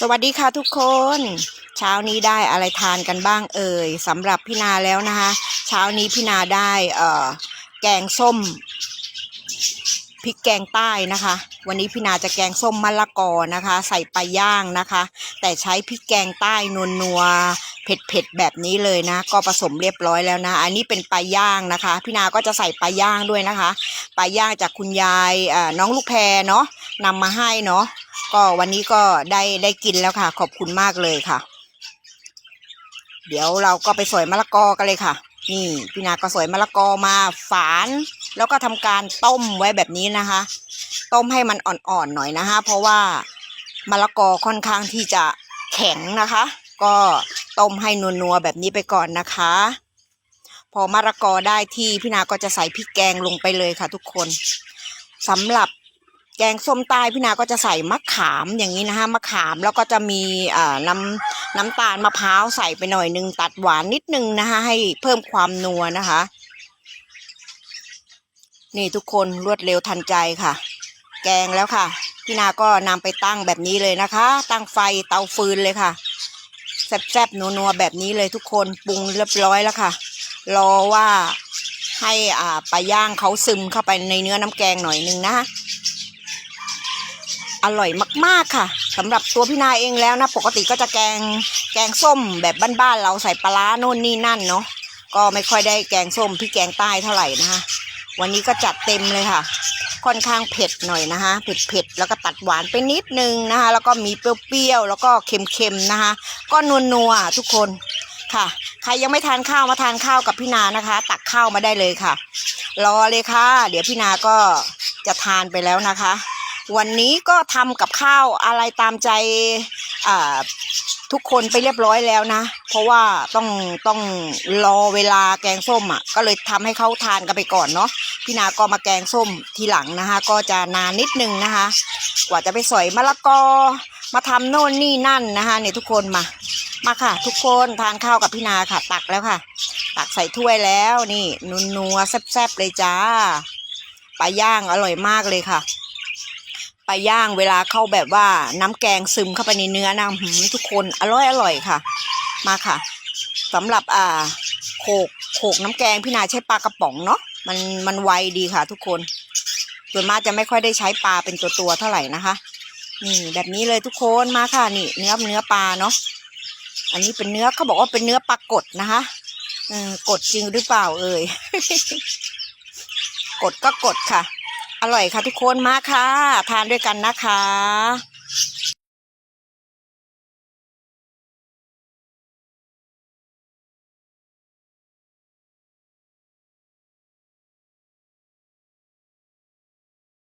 สวัสดีค่ะทุกคน เช้านี้ได้อะไรทานกันบ้างเอ่ยสำหรับพี่นาแล้วนะคะ เช้านี้พี่นาได้เอ่อแกงส้มพริกแกงใต้นะคะ วันนี้พี่นาจะแกงส้มมะละกอนะคะ ใส่ปลาย่างนะคะ แต่ใช้พริกแกงใต้นัวนัว เผ็ดๆแบบนี้เลยนะ ก็ผสมเรียบร้อยแล้วนะ อันนี้เป็นปลาย่างนะคะ พี่นาก็จะใส่ปลาย่างด้วยนะคะปลาย่างจากคุณยายน้องลูกแพรเนาะนำมาให้เนาะก็วันนี้ก็ได้ได้กินแล้วค่ะ ขอบคุณมากเลยค่ะ เดี๋ยวเราก็ไปสอยมะละกอกันเลยค่ะ นี่พี่นาก็สอยมะละกอมาฝาน แล้วก็ทำการต้มไว้แบบนี้นะคะ ต้มให้มันอ่อนๆหน่อยนะคะ เพราะว่ามะละกอค่อนข้างที่จะแข็งนะคะ ก็ ต้มให้นัวๆแบบนี้ไปก่อนนะคะ พอมะละกอได้ที่พี่นาก็จะใส่พริกแกงลงไปเลยค่ะ ทุกคนสำหรับแกงส้มใต้พี่นาก็จะใส่มะขามอย่างนี้นะคะมะขามแล้วก็จะมีน้ำน้ำตาลมะพร้าวใส่ไปหน่อยนึงตัดหวานนิดนึงนะคะ ให้เพิ่มความนัวนะคะ นี่ทุกคนรวดเร็วทันใจค่ะ แกงแล้วค่ะ พี่นาก็นำไปตั้งแบบนี้เลยนะคะ ตั้งไฟเตาฟืนเลยค่ะ แซ่บๆนัวๆแบบนี้เลยทุกคนปรุงเรียบร้อยแล้วค่ะ รอว่าให้อ่าปลาย่างเขาซึมเข้าไปในเนื้อน้ำแกงหน่อยนึงนะอร่อยมากๆค่ะสำหรับตัวพี่นาเองแล้วนะ ปกติก็จะแกงแกงส้มแบบบ้านๆเราใส่ปลาร้าโน่นนี่นั่นเนาะก็ไม่ค่อยได้แกงส้มพี่แกงใต้เท่าไหร่นะคะวันนี้ก็จัดเต็มเลยค่ะ ค่อนข้างเผ็ดหน่อยนะคะเผ็ดๆแล้วก็ตัดหวานไปนิดนึงนะคะ แล้วก็มีเปรี้ยวๆแล้วก็เค็มๆนะคะ ก็นัวๆทุกคนค่ะ ใครยังไม่ทานข้าวมาทานข้าวกับพี่นานะคะ ตักข้าวมาได้เลยค่ะ รอเลยค่ะ เดี๋ยวพี่นาก็จะทานไปแล้วนะคะ วันนี้ก็ทำกับข้าวอะไรตามใจอ่า ทุกคนไปเรียบร้อยแล้วนะ เพราะว่าต้องต้องรอเวลาแกงส้มอะ ก็เลยทำให้เขาทานกันไปก่อนเนาะพี่นาก็มาแกงส้มทีหลังนะคะ ก็จะนานนิดนึงนะคะ กว่าจะไปสอยมะละกอมาทำโน่นนี่นั่นนะคะเนี่ยทุกคนมามาค่ะ ทุกคนทานข้าวกับพี่นาค่ะ ตักแล้วค่ะ ตักใส่ถ้วยแล้วนี่ นุนัวแซ่บๆเลยจ้าปลาย่างอร่อยมากเลยค่ะ ปลาย่างเวลาเข้าแบบว่าน้ำแกงซึมเข้าไปในเนื้อนะหืมทุกคนอร่อยอร่อยค่ะ มาค่ะสำหรับอ่าโขกโขกน้ำแกงพี่นาใช้ปลากระป๋องเนาะมันมันไวดีค่ะ ทุกคนส่วนมากจะไม่ค่อยได้ใช้ปลาเป็นตัวตัวๆเท่าไหร่นะคะนี่แบบนี้เลยทุกคนมาค่ะนี่ เนื้อเนื้อปลาเนาะอันนี้เป็นเนื้อเขาบอกว่าเป็นเนื้อปลากดนะคะเออกดจริงหรือเปล่าเอ่ยกดก็กดค่ะ อร่อยค่ะทุกคนมาค่ะ ทานด้วยกันนะคะ